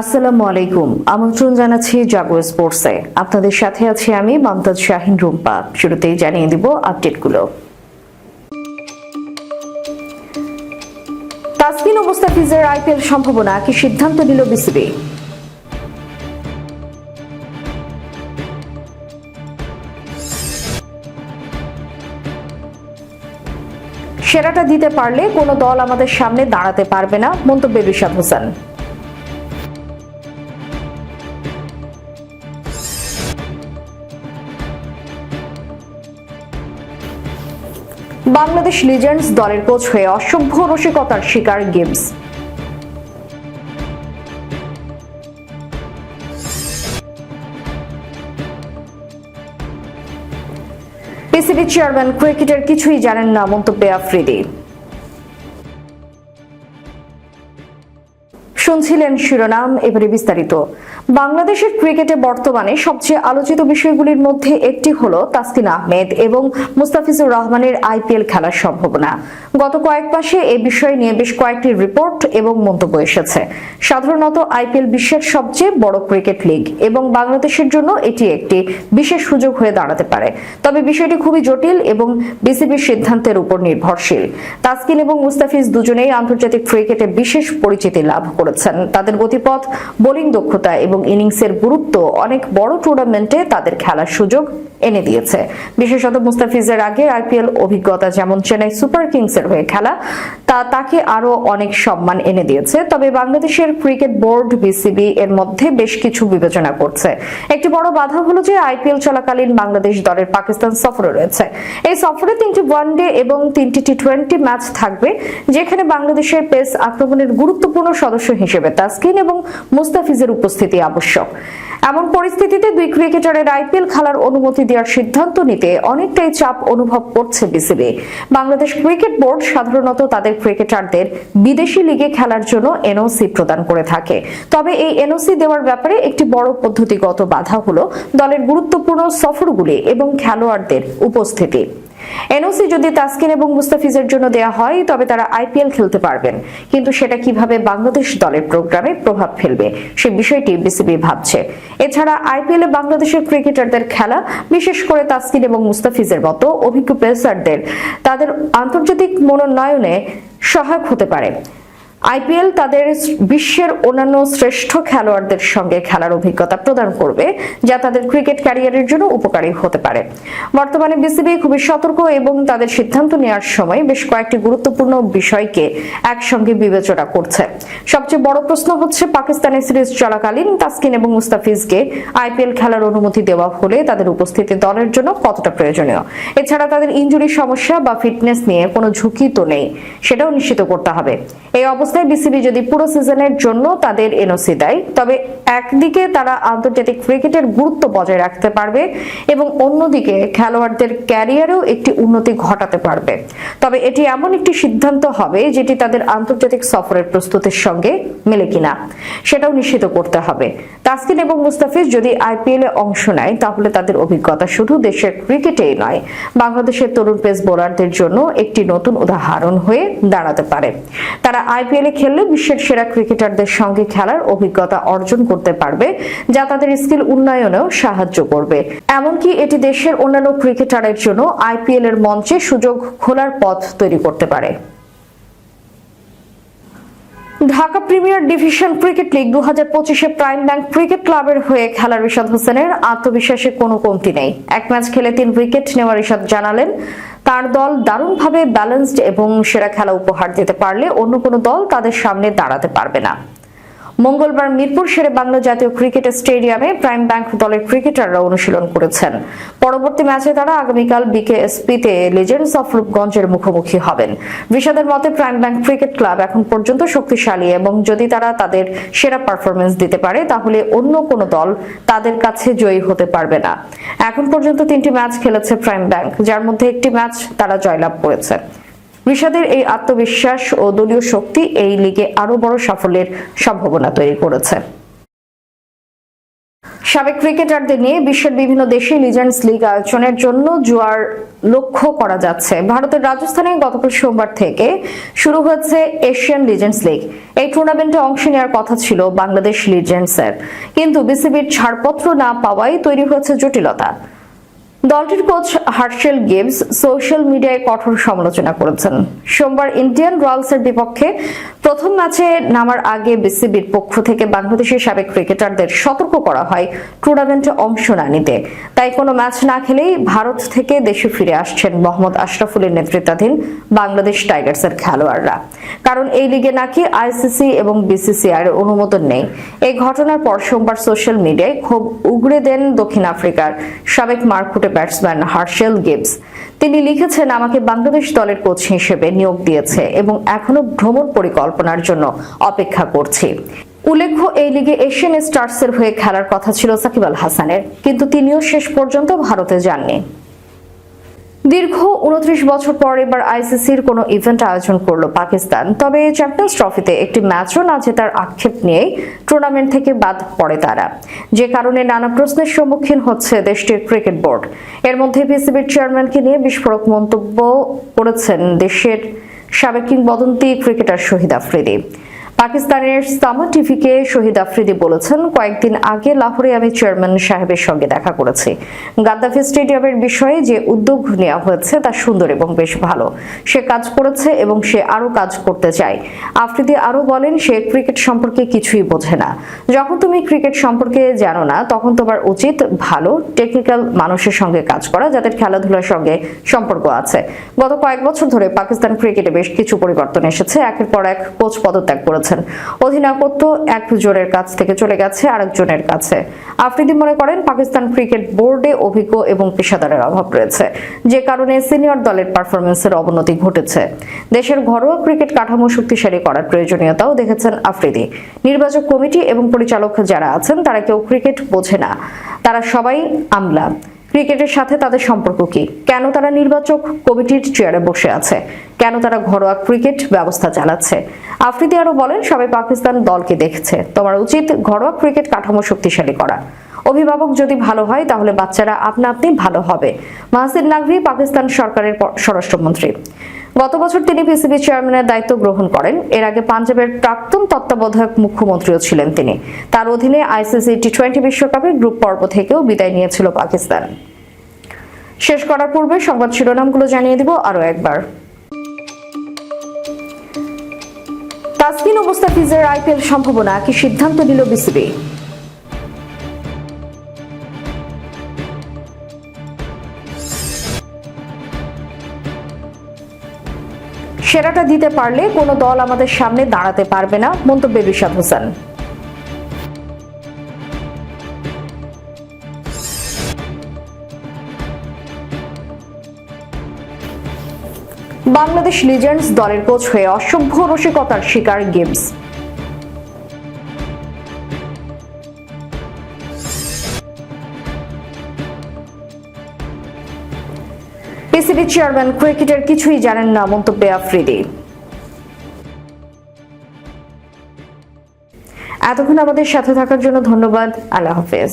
আসসালামু আলাইকুম। আমন্ত্রণ জানাচ্ছি জাগো স্পোর্টসে। আপনাদের সাথে আছি আমি মমতাজ শাহিন রুম্পা। শুরুতেই জানিয়ে দিব আপডেটগুলো। তাসকিন ও মুস্তাফিজের আইপিএল সম্ভাবনা কি সিদ্ধান্ত নিল বিসিবি? সেরাটা দিতে পারলে কোনো দল আমাদের সামনে দাঁড়াতে পারবে না মন্তব্যের রিশাদ হোসেন। বাংলাদেশ লিজেন্ডস দলের কোচ হয়ে অসভ্য রসিকতার শিকার গিবস পিসিবি চেয়ারম্যান ক্রিকেটের কিছুই জানেন না মন্তব্যে আফ্রিদি। শুনছিলেন শিরোনাম, এবারে বিস্তারিত। বাংলাদেশের ক্রিকেটে বর্তমানে সবচেয়ে আলোচিত বিষয়গুলির মধ্যে একটি হল তাসকিন আহমেদ এবং মুস্তাফিজুর রহমানের আইপিএল খেলার সম্ভাবনা। গত কয়েক মাসে এ বিষয় নিয়ে বেশ কয়েকটি রিপোর্ট এবং মন্তব্য এসেছে। সাধারণত আইপিএল বিশ্বের সবচেয়ে বড় ক্রিকেট লিগ এবং বাংলাদেশের জন্য এটি একটি বিশেষ সুযোগ হয়ে দাঁড়াতে পারে। তবে বিষয়টি খুবই জটিল এবং বিসিবির সিদ্ধান্তের উপর নির্ভরশীল। তাসকিন এবং মুস্তাফিজ দুজনেই আন্তর্জাতিক ক্রিকেটে বিশেষ পরিচিতি লাভ করেছেন। তাদের গতিপথ, বোলিং দক্ষতা এবং ইনিংসের গুরুত্ব অনেক বড় টুর্নামেন্টে তাদের খেলার সুযোগ এনে দিয়েছে। বিশেষত মুস্তাফিজের আগে আইপিএল অভিজ্ঞতা যেমন চেন্নাই সুপার কিংসের হয়ে খেলা তা তাকে আরও অনেক সম্মান এনে দিয়েছে। তবে বাংলাদেশের ক্রিকেট বোর্ড, বিসিবি এর মধ্যে বেশ কিছু বিবেচনা করছে। একটি বড় বাধা হলো যে আইপিএল চলাকালীন বাংলাদেশ দলের পাকিস্তান সফরে রয়েছে। এই সফরে তিনটি ওয়ানডে এবং তিনটি টি টোয়েন্টি ম্যাচ থাকবে, যেখানে বাংলাদেশের পেস আক্রমণের গুরুত্বপূর্ণ সদস্য হিসেবে তাসকিন এবং মুস্তাফিজের উপস্থিতি আবশ্যক। এমন পরিস্থিতিতে দুই ক্রিকেটারের আইপিএল খেলার অনুমতি দেওয়ার সিদ্ধান্ত নিতে অনেকটাই চাপ অনুভব করছে বিসিবি। বাংলাদেশ ক্রিকেট বোর্ড সাধারণত তাদের ক্রিকেটারদের বিদেশি লিগে খেলার জন্য এনওসি প্রদান করে থাকে। তবে এই এনওসি দেওয়ার ব্যাপারে একটি বড় পদ্ধতিগত বাধা হলো দলের গুরুত্বপূর্ণ সফরগুলি এবং খেলোয়াড়দের উপস্থিতি। এনওসি যদি তাসকিন এবং মুস্তাফিজের জন্য দেয়া হয়, তবে তারা আইপিএল খেলতে পারবেন। কিন্তু সেটা কীভাবে বাংলাদেশ দলের প্রোগ্রামে প্রভাব ফেলবে, সে বিষয়টি বিসিবি ভাবছে। এছাড়া আইপিএল এ বাংলাদেশের ক্রিকেটারদের খেলা, বিশেষ করে তাসকিন এবং মুস্তাফিজের মতো অভিজ্ঞ পেসারদের তাদের আন্তর্জাতিক মনোনয়নে সহায়ক হতে পারে। আইপিএল তাদের বিশ্বের অন্যান্য শ্রেষ্ঠ খেলোয়াড়দের সঙ্গে খেলার অভিজ্ঞতা প্রদান করবে, যা তাদের ক্রিকেট ক্যারিয়ারের জন্য উপকারী হতে পারে। বর্তমানে বিসিবি খুবই সতর্ক এবং তাদের সিদ্ধান্ত নেওয়ার সময় বেশ কয়েকটি গুরুত্বপূর্ণ বিষয়কে একসঙ্গে বিবেচনা করছে। সবচেয়ে বড় প্রশ্ন হচ্ছে পাকিস্তানের সিরিজ চলাকালীন তাসকিন এবং মুস্তাফিজকে আইপিএল খেলার অনুমতি দেওয়া হলে তাদের উপস্থিতি দলের জন্য কতটা প্রয়োজনীয়? এছাড়া তাদের ইঞ্জুরি সমস্যা বা ফিটনেস নিয়ে কোনো ঝুঁকি তো নেই, সেটাও নিশ্চিত করতে হবে। এই অবস্থায় বিসিবি যদি পুরো সিজনের জন্য তাদের এনওসি দেয়, তবে একদিকে তারা আন্তর্জাতিক ক্রিকেটের গুরুত্ব বজায় রাখতে পারবে এবং অন্যদিকে খেলোয়াড়দের ক্যারিয়ারেও একটি উন্নতি ঘটাতে পারবে। তবে এটি এমন একটি সিদ্ধান্ত হবে যেটি তাদের আন্তর্জাতিক সফরের প্রস্তুতির সঙ্গে মেলে কিনা, সেটাও নিশ্চিত করতে হবে। তাসকিন এবং মুস্তাফিজ যদি আইপিএল এ অংশ নেয়, তাহলে তাদের অভিজ্ঞতা শুধু দেশের ক্রিকেটেই নয়, বাংলাদেশের তরুণ পেস বোলারদের জন্য একটি নতুন উদাহরণ হয়ে দাঁড়াতে পারে। তারা আইপিএল এ খেললে বিশ্বের সেরা ক্রিকেটারদের সঙ্গে খেলার অভিজ্ঞতা অর্জন করতে পারবে, যা তাদের স্কিল উন্নয়নেও সাহায্য করবে। এমনকি এটি দেশের অন্যান্য ক্রিকেটারের জন্য আইপিএল এর মঞ্চে সুযোগ খোলার পথ তৈরি করতে পারে। Dhaka premier division cricket league দু হাজার পঁচিশে প্রাইম ব্যাংক ক্রিকেট ক্লাবের হয়ে খেলার রিশাদ হোসেনের আত্মবিশ্বাসে কোনো কমতি নেই। এক ম্যাচ খেলে তিন উইকেট নেওয়া রিশাদ জানালেন তার দল দারুণভাবে ব্যালেন্সড এবং সেরা খেলা উপহার দিতে পারলে অন্য কোনো দল তাদের সামনে দাঁড়াতে পারবে না। মঙ্গলবার মিরপুর শেরে বাংলা জাতীয় ক্রিকেট স্টেডিয়ামে প্রাইম ব্যাংক দলের ক্রিকেটাররা অনুশীলন করেছেন। পরবর্তী ম্যাচে তারা আগামীকাল বিকেএসপিতে লেজেন্ডস অফ রূপগঞ্জের মুখোমুখি হবেন। বিষাদের মতে প্রাইম ব্যাংক ক্রিকেট ক্লাব এখন পর্যন্ত শক্তিশালী এবং যদি তারা তাদের সেরা পারফরমেন্স দিতে পারে, তাহলে অন্য কোনো দল তাদের কাছে জয়ী হতে পারবে না। এখন পর্যন্ত তিনটি ম্যাচ খেলেছে প্রাইম ব্যাংক, যার মধ্যে একটি ম্যাচ তারা জয়লাভ করেছে। ঋষাদের এই আত্মবিশ্বাস ও দলীয় শক্তি এই লিগে আরও বড় সাফল্যের সম্ভাবনা তৈরি করেছে। সাবেক ক্রিকেটারদের নিয়ে বিশ্বের বিভিন্ন দেশে লিজেন্ডস লিগ আয়োজনের জন্য জোয়ার লক্ষ্য করা যাচ্ছে। ভারতের রাজস্থানে গতকাল সোমবার থেকে শুরু হয়েছে এশিয়ান লিজেন্ডস লিগ এই টুর্নামেন্টে অংশ নেওয়ার কথা ছিল বাংলাদেশ লিজেন্ডসের কিন্তু বিসিবির ছাড়পত্র না পাওয়াই তৈরি হয়েছে জটিলতা। দলটির কোচ হার্শেল গেমস সোশ্যাল মিডিয়ায় কঠোর সমালোচনা করেছেন। সোমবার ইন্ডিয়ান রয়্যালসের বিপক্ষে প্রথম ম্যাচে নামার আগে বিসিবির পক্ষ থেকে বাংলাদেশের সাবেক ক্রিকেটারদের সতর্ক করা হয় টুর্নামেন্টে অংশ না নিতে। তাই কোনো ম্যাচ না খেলেই ভারত থেকে দেশে ফিরে আসছেন মোহাম্মদ আশরাফুলের নেতৃত্বাধীন বাংলাদেশ টাইগার্সের খেলোয়াড়রা। কারণ এই লিগে নাকি আইসিসি এবং বিসিসিআই এর অনুমোদন নেই। এই ঘটনার পর সোমবার সোশ্যাল মিডিয়ায় ক্ষোভ উগড়ে দেন দক্ষিণ আফ্রিকার সাবেক মারকুটে ব্যাটসম্যান হার্শেল গিবস। তিনি লিখেছেন, আমাকে বাংলাদেশ দলের কোচ হিসেবে নিয়োগ দিয়েছে এবং এখনও ভ্রমণ পরিকল্পনার জন্য অপেক্ষা করছি। উল্লেখ্য, এই লিগে এশিয়ান স্টার্সের হয়ে খেলার কথা ছিল সাকিব আল হাসানের, কিন্তু তিনিও শেষ পর্যন্ত ভারতে যাননি। দীর্ঘ উনত্রিশ বছর পর এবার আইসিসির কোনো ইভেন্ট আয়োজন করল পাকিস্তান। তবে চ্যাম্পিয়ন্স ট্রফিতে একটি ম্যাচও না জেতার আক্ষেপ নিয়েই টুর্নামেন্ট থেকে বাদ পড়ে তারা। যে কারণে নানা প্রশ্নের সম্মুখীন হচ্ছে দেশটির ক্রিকেট বোর্ড। এর মধ্যে বিসিবির চেয়ারম্যানকে নিয়ে বিস্ফোরক মন্তব্য করেছেন দেশের সাবেক কিংবদন্তি ক্রিকেটার শহীদ আফ্রিদি। পাকিস্তানের সামা টিভিকে শহীদ আফ্রিদি বলেছেন, কয়েকদিন আগে লাহোরে আমি চেয়ারম্যান সাহেবের সঙ্গে দেখা করেছি। গাদ্দাফি স্টেডিয়ামের বিষয়ে যে উদ্যোগ নেওয়া হয়েছে তা সুন্দর এবং বেশ ভালো। সে কাজ করেছে এবং সে আরও কাজ করতে চায়। আফ্রিদি আরও বলেন, সে ক্রিকেট সম্পর্কে কিছুই বোঝে না। যখন তুমি ক্রিকেট সম্পর্কে জানো না, তখন তোমার উচিত ভালো, টেকনিক্যাল মানুষের সঙ্গে কাজ করা, যাদের খেলাধুলার সঙ্গে সম্পর্ক আছে। গত কয়েক বছর ধরে পাকিস্তান ক্রিকেটে বেশ কিছু পরিবর্তন এসেছে। একের পর এক কোচ পদত্যাগ করেছেন অধিনায়কত্ব একজনের কাছ থেকে চলে গেছে আরেকজনের কাছে। আফ্রিদি মনে করেন পাকিস্তান ক্রিকেট বোর্ডে অভিজ্ঞ এবং পেশাদারের অভাব রয়েছে? যে কারণে সিনিয়র দলের পারফরমেন্সের অবনতি ঘটেছে। দেশের ঘরোয়া ক্রিকেট কাঠামো শক্তিশালী করার প্রয়োজনীয়তাও দেখেছেন আফ্রিদি। নির্বাচক কমিটি এবং পরিচালক যারা আছেন, তারা কেউ ক্রিকেট বোঝে না। তারা সবাই আমলা। ক্রিকেটের সাথে তাদের সম্পর্ক কি? কেন তারা নির্বাচক কমিটির চেয়ারে বসে আছে? কেন তারা ঘরোয়া ক্রিকেট ব্যবস্থা চালাচ্ছে? আফ্রিদি আরও বলেন, সবাই পাকিস্তান দলকে দেখছে। তোমার উচিত ঘরোয়া ক্রিকেট কাঠামো শক্তিশালী করা। অভিভাবক যদি ভালো হয়, তাহলে বাচ্চারা আপনা আপনি ভালো হবে। মাহসিদ নাগরি পাকিস্তান সরকারের স্বরাষ্ট্রমন্ত্রী। গত বছর তিনি পিসিবি চেয়ারম্যানের দায়িত্ব গ্রহণ করেন। এর আগে পাঞ্জাবের প্রাক্তন তত্ত্বাবধায়ক মুখ্যমন্ত্রীও ছিলেন তিনি। তার অধীনে আইসিসি টি টোয়েন্টি বিশ্বকাপের গ্রুপ পর্ব থেকেও বিদায় নিয়েছিল পাকিস্তান। শেষ করার পূর্বে সংবাদ শিরোনামগুলো জানিয়ে দিব আরও একবার। তাসকিন মুস্তাফিজের আইপিএল সম্ভাবনা, কি সিদ্ধান্ত নিল বিসিবি? সেরাটা দিতে পারলে কোনো দল আমাদের সামনে দাঁড়াতে পারবে না, মন্তব্যে রিশাদ হোসেন। বাংলাদেশ লিজেন্ডস দলের কোচ হয়ে অসভ্য রসিকতার শিকার গিবস পিসিবি চেয়ারম্যান ক্রিকেটের কিছুই জানেন না মন্তব্যে আফ্রিদি। এতক্ষণ আমাদের সাথে থাকার জন্য ধন্যবাদ। আল্লাহ হাফেজ।